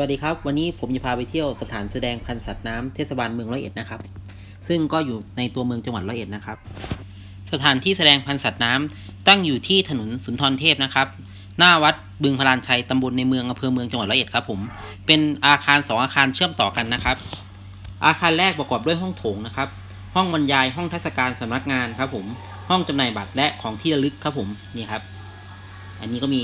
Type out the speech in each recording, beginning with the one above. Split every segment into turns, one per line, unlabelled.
วัสดีครับ วันนี้ผมจะพาไปเที่ยวสถานแสดงพันธุ์สัตว์น้ำเทศบาลเมืองร้อยเอ็ดนะครับ ซึ่งก็อยู่ในตัวเมืองจังหวัดร้อยเอ็ดนะครับ สถานที่แสดงพันธุ์สัตว์น้ำตั้งอยู่ที่ถนนสุนทรเทพนะครับ หน้าวัดบึงพลานชัยตำบลในเมืองอำเภอเมืองจังหวัดร้อยเอ็ดครับผม เป็นอาคารสองอาคารเชื่อมต่อกันนะครับ อาคารแรกประกอบด้วยห้องโถงนะครับ ห้องบรรยาย ห้องเทศกาลสำนักงานครับผม ห้องจำหน่ายบัตรและของที่ระลึกครับผม นี่ครับ อันนี้ก็มี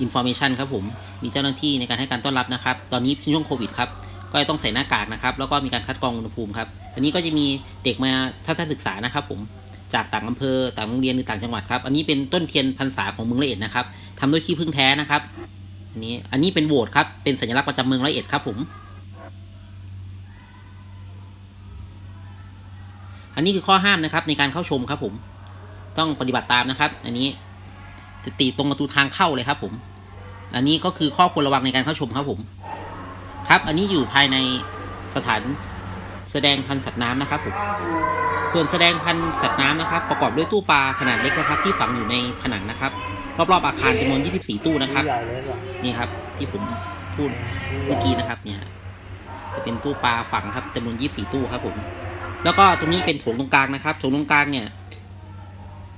อินโฟ a t ชันครับผม มีเจ้าหน้าที่ในการให้การต้อนรับนะครับ ตอนนี้ช่วงโควิดครับ ก็ต้องใส่หน้ากากนะครับ แล้วก็มีการคัดกรองอุณหภูมิครับ อันนี้ก็จะมีเด็กมาทัศนศึกษานะครับผม จากต่างอำเภอ ต่างโรงเรียนหรือต่างจังหวัดครับ อันนี้เป็นต้นเทียนพรรษาของเมืองร้อยเอ็ดนะครับทำด้วยขี้ผึ้งแท้นะครับ อันนี้ อันนี้เป็นโหวตครับ เป็นสัญลักษณ์ประจำเมืองร้อยเอ็ดครับผม อันนี้คือข้อห้ามนะครับในการเข้าชมครับผม ต้องปฏิบัติตามนะครับ อันนี้ จะตีตรงประตูทางเข้าเลยครับผม อันนี้ก็คือข้อควรระวังในการเข้าชมครับผม ครับ อันนี้อยู่ภายในสถานแสดงพันธุ์สัตว์น้ำนะครับผม ส่วนแสดงพันธุ์สัตว์น้ำนะครับ ประกอบด้วยตู้ปลาขนาดเล็กนะครับ ที่ฝังอยู่ในผนังนะครับ รอบๆอาคารจำนวน 24 ตู้นะครับ นี่ครับที่ผมพูดเมื่อกี้นะครับ เนี่ย จะเป็นตู้ปลาฝังครับจำนวน 24 ตู้ครับผม แล้วก็ตรงนี้เป็นโถงตรงกลางนะครับโถงตรงกลางเนี่ย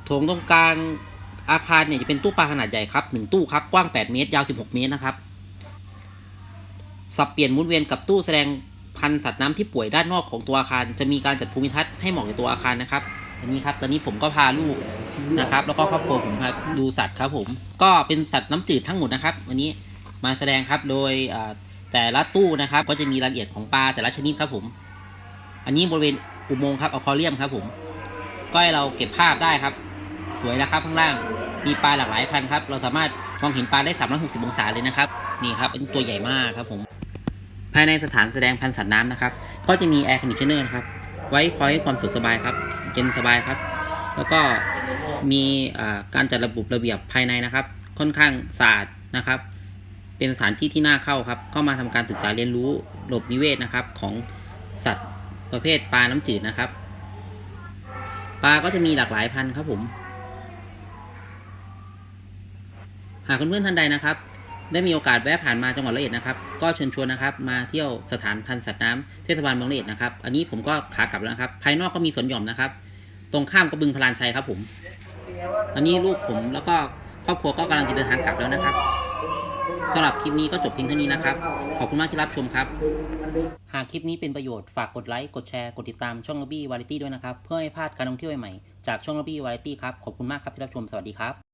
โถงตรงกลาง อาคารเนี่ยจะเป็นตู้ปลาขนาดใหญ่ครับหนึ่งตู้ครับกว้าง 8 เมตร ยาว 16 เมตรนะครับ สับเปลี่ยนมุนเวียนกับตู้แสดงพันธุ์สัตว์น้ำที่ป่วยด้านนอกของตัวอาคาร จะมีการจัดภูมิทัศน์ให้เหมาะกับตัวอาคารนะครับอันนี้ครับตอนนี้ผมก็พาลูกนะครับ แล้วก็ครอบครัวผมมาดูสัตว์ครับผม ก็เป็นสัตว์น้ำจืดทั้งหมดนะครับ วันนี้มาแสดงครับโดยแต่ละตู้นะครับ ก็จะมีรายละเอียดของปลาแต่ละชนิดครับผม อันนี้บริเวณอุโมงค์ครับอควาเรียมครับผม ก็ให้เราเก็บภาพได้ครับ สวยนะครับข้างล่างมีปลาหลากหลายพันธุ์ครับ เราสามารถมองเห็นปลาได้ 360 องศาเลยนะครับ นี่ครับเป็นตัวใหญ่มากครับผม ภายในสถานแสดงพันธุ์สัตว์น้ำนะครับ ก็จะมีแอร์คอนดิชเนอร์นะครับ ไว้คอยให้ความสุขสบายครับ เย็นสบายครับ แล้วก็มีการจัดระบบระเบียบภายในนะครับ ค่อนข้างสะอาดนะครับ เป็นสถานที่ที่น่าเข้าครับ เข้ามาทำการศึกษาเรียนรู้ระบบนิเวศนะครับของสัตว์ประเภทปลาน้ำจืดนะครับ ปลาก็จะมีหลากหลายพันธุ์ครับผม หากเพื่อนๆท่านใดนะครับ ได้มีโอกาสแวะผ่านมาจังหวัดร้อยเอ็ดนะครับ ก็เชิญชวนนะครับ มาเที่ยวสถานพันธุ์สัตว์น้ำเทศบาลเมืองร้อยเอ็ดนะครับ อันนี้ผมก็ขากลับแล้วนะครับ ภายนอกก็มีสวนหย่อมนะครับ ตรงข้ามกับบึงพลานชัยครับผม ตอนนี้ลูกผมแล้วก็ครอบครัวก็กำลังจะเดินทางกลับแล้วนะครับสำหรับคลิปนี้ก็จบเพียงเท่านี้นะครับ ขอบคุณมากที่รับชมครับ หากคลิปนี้เป็นประโยชน์ฝากกดไลค์ กดแชร์ กดติดตามช่องลบี้วาไรตี้ด้วยนะครับ เพื่อไม่พลาดการท่องเที่ยวใหม่จากช่องลบี้วาไรตี้ครับ ขอบคุณมากครับที่รับชม สวัสดีครับ